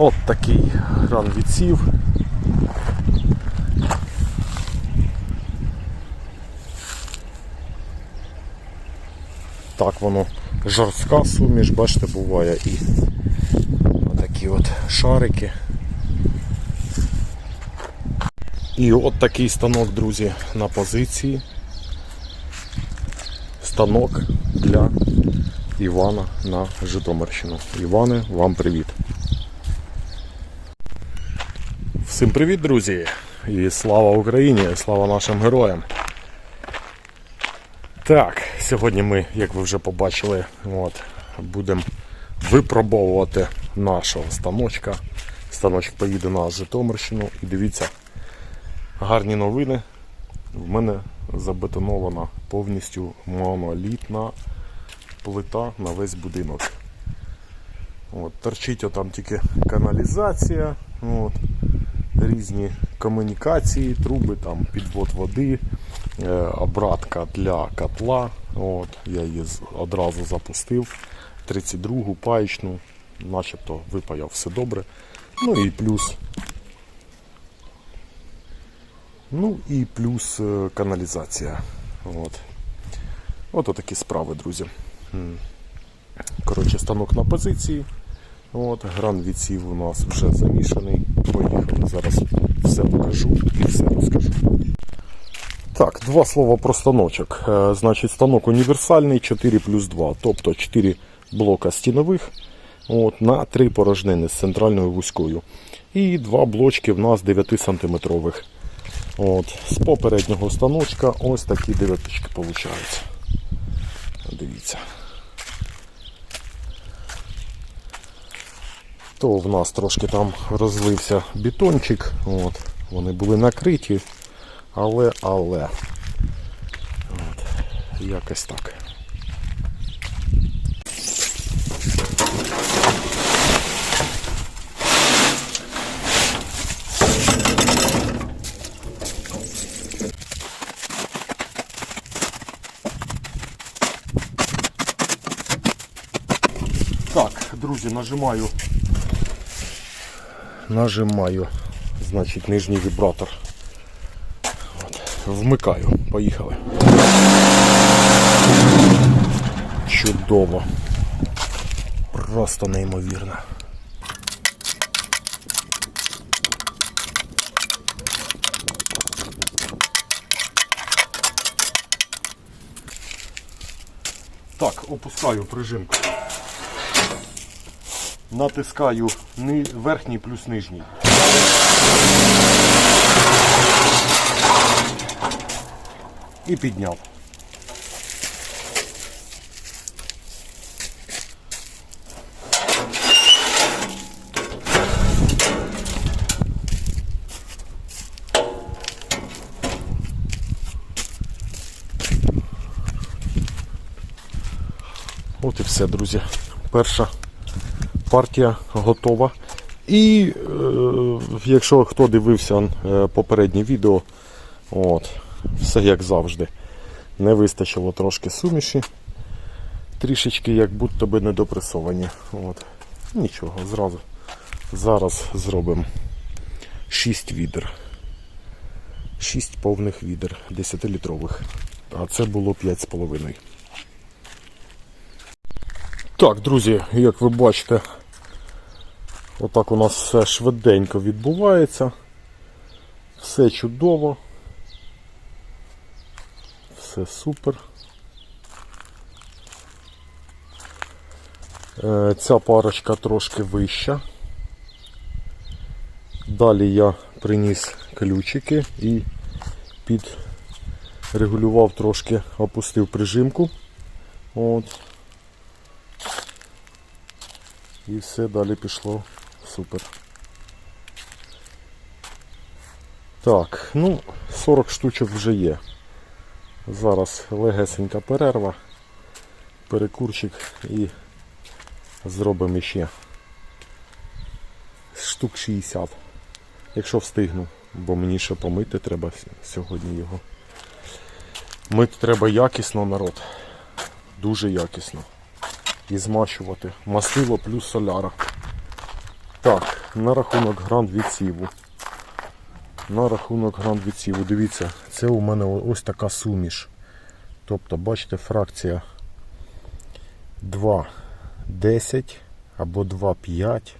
От такий гран відсів. Так воно жорстка суміш, бачите, буває і такі от шарики. І от такий станок, друзі, на позиції. Станок для Івана на Житомирщину. Іване, вам привіт. Всім привіт, друзі! І слава Україні! Слава нашим героям! Так, сьогодні ми, як ви вже побачили, будемо випробовувати нашого станочка. Станочок поїде на Житомирщину і дивіться, гарні новини. В мене забетонована повністю монолітна плита на весь будинок. От, торчить отам тільки каналізація, от, різні комунікації, труби, там, підвод води, е, обратка для котла. От, я її одразу запустив. 32-гу паєчну, начебто випаяв все добре. Ну і плюс. Ну і плюс е, каналізація. От. От такі справи, друзі. Коротше, станок на позиції. От, гран відсів у нас вже замішаний. Поїхали. Зараз все покажу і все розкажу. Так, два слова про станочок. Е, Значить, станок універсальний 4 плюс 2, тобто 4 блока стінових от, на 3 порожнини з центральною вузькою. І два блочки в нас 9 сантиметрових. От, з попереднього станочка ось такі дев'яточки виходять. Дивіться. То в нас трошки там розлився бетончик. От, вони були накриті, але, але. От, якось так. Так, друзі, нажимаю. Нажимаю, значить, нижній вібратор. От, вмикаю. Поїхали. Чудово. Просто неймовірно. Так, опускаю прижимку. Натискаю верхній плюс нижній. І підняв. От і все, друзі. Перша партія готова. І е, якщо хто дивився е, попереднє відео, от, все як завжди. Не вистачило трошки суміші. Трішечки як будто би недопресовані. От. Нічого, зразу. Зараз зробимо 6 відер. 6 повних відер, 10-літрових. А це було 5,5. Так, друзі, як ви бачите, отак у нас все швиденько відбувається. Все чудово. Все супер. Е, Ця парочка трошки вища. Далі я приніс ключики і підрегулював трошки, опустив прижимку. От. І все далі пішло супер. Так, ну, 40 штучок вже є. Зараз легесенька перерва, перекурчик і зробимо ще штук 60. Якщо встигну, бо мені ще помити треба сьогодні його. Мити треба якісно народ. Дуже якісно. І змащувати. Маслило плюс соляра. Так, на рахунок гранд відсіву. На рахунок гранд відсіву. Дивіться, це у мене ось така суміш. Тобто, бачите, фракція 2,10 або 2,5.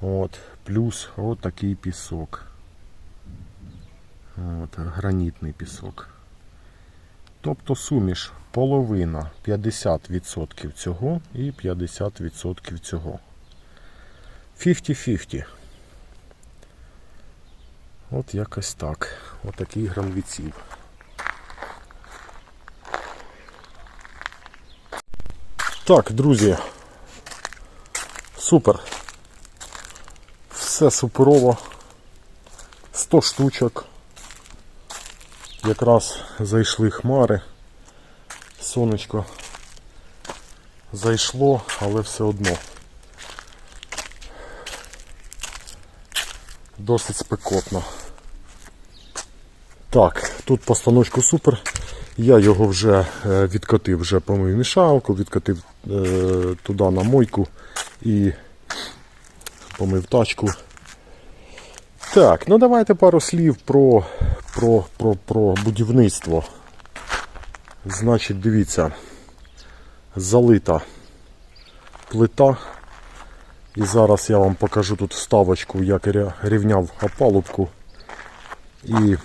От, плюс от пісок. От, гранітний пісок. Тобто суміш половина 50% цього і 50% цього. 50-50. От якось так. Отакий гранвіців. Так, друзі. Супер. Все суперово. 100 штучок. Якраз зайшли хмари. Сонечко зайшло, але все одно. Досить спекотно. Так, тут постаночку супер. Я його вже е, відкотив, вже помив мішалку, відкотив е, туди на мойку і помив тачку. Так, ну давайте пару слів про, про, про, про будівництво. Значить, дивіться, залита плита. І зараз я вам покажу тут вставочку, як я рівняв опалубку. І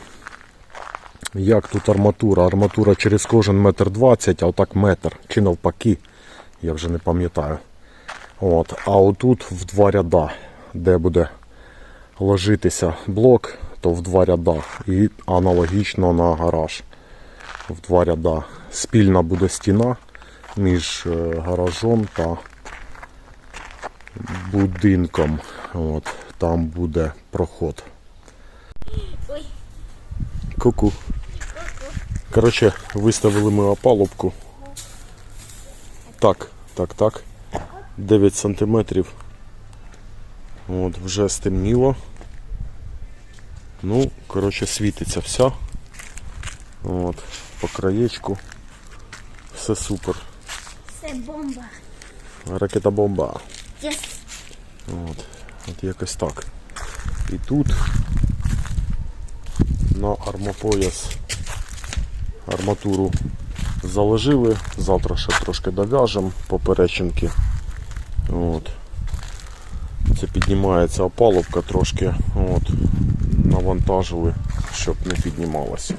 як тут арматура. Арматура через кожен метр двадцять, а отак метр. Чи навпаки, я вже не пам'ятаю. От. А отут в два ряда, де буде ложитися блок, то в два ряда. І аналогічно на гараж. В два ряда. Спільна буде стіна між е, гаражом та будинком. От. Там буде проход. Ку-ку. Коротше, виставили ми опалубку. Так, так, так. 9 сантиметрів. От, вже стемніло. Ну, коротше, світиться вся. От, по краєчку. Все супер. Це бомба. Ракета бомба. Yes. От, от якось так. І тут на армопояс арматуру заложили. Завтра ще трошки дов'яжемо поперечинки. От. Це піднімається опалубка трошки. От. Навантажили, щоб не піднімалося.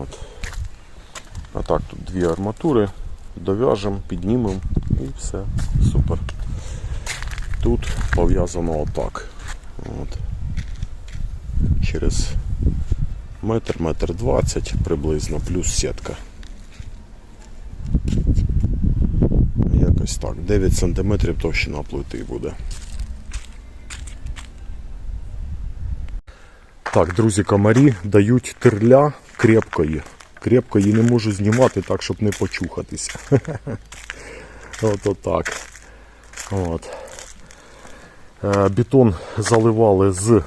От. А так, тут дві арматури. Дов'яжемо, піднімемо і все. Супер. Тут пов'язано отак. От. Через метр, метр двадцять приблизно, плюс сітка. Якось так. 9 сантиметрів товщина плити буде. Так, друзі, комарі дають терля крепкої. Крепкої не можу знімати так, щоб не почухатися. От отак. От. Е, Бетон заливали з,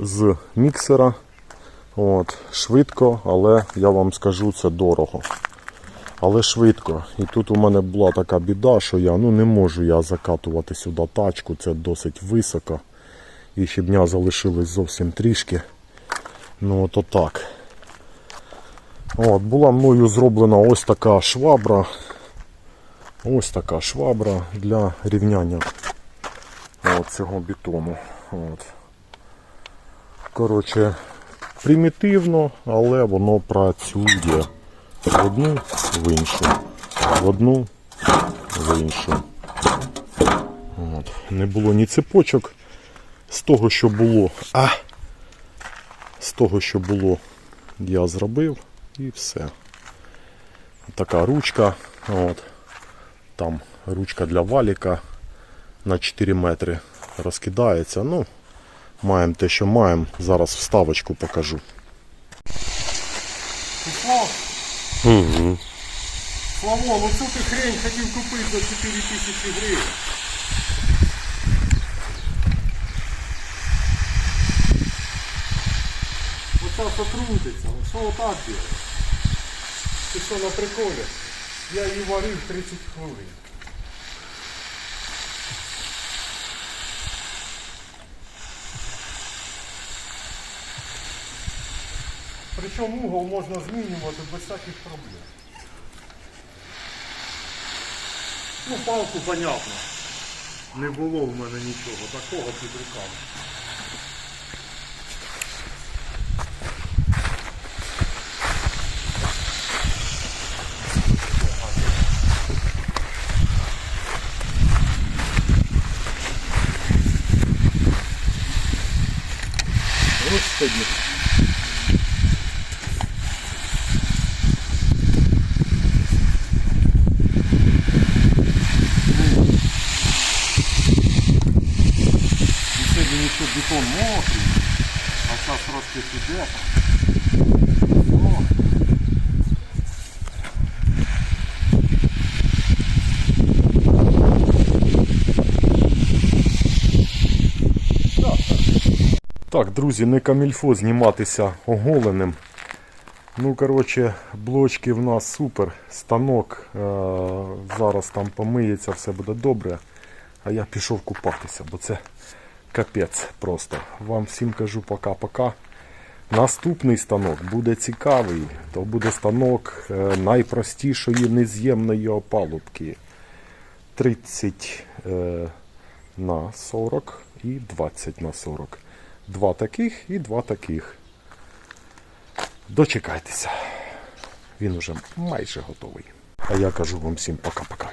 з міксера. От. Швидко, але я вам скажу, це дорого. Але швидко. І тут у мене була така біда, що я ну, не можу я закатувати сюди тачку, це досить високо. І щебня залишилось зовсім трішки. Ну от отак. От, була мною зроблена ось така швабра. Ось така швабра для рівняння от цього бетону. От. Коротше, примітивно, але воно працює в одну в іншу. В одну в іншу. От. Не було ні цепочок. З того, що було, а з того, що було, я зробив і все. Така ручка. От. Там ручка для валіка на 4 метри розкидається. Ну, маємо те, що маємо. Зараз вставочку покажу. Слав, Угу. Славо, ну цю ти хрень хотів купити за 4 тисячі гривень. Оця сотрудниця, що отак робить? Ти що на приколі? я її варив 30 хвилин. Причому угол можна змінювати без всяких проблем. Ну, палку, понятно. Не було в мене нічого такого під руками. Господи. І сьогодні ще бетон мокрий, а зараз трошки піде. Так, друзі, не камільфо зніматися оголеним. Ну, коротше, блочки в нас супер. Станок е- зараз там помиється, все буде добре. А я пішов купатися, бо це капець просто. Вам всім кажу пока-пока. Наступний станок буде цікавий. То буде станок е, найпростішої нез'ємної опалубки. 30 е, на 40 і 20 на 40. Два таких і два таких. Дочекайтеся. Він уже майже готовий. А я кажу вам всім пока-пока.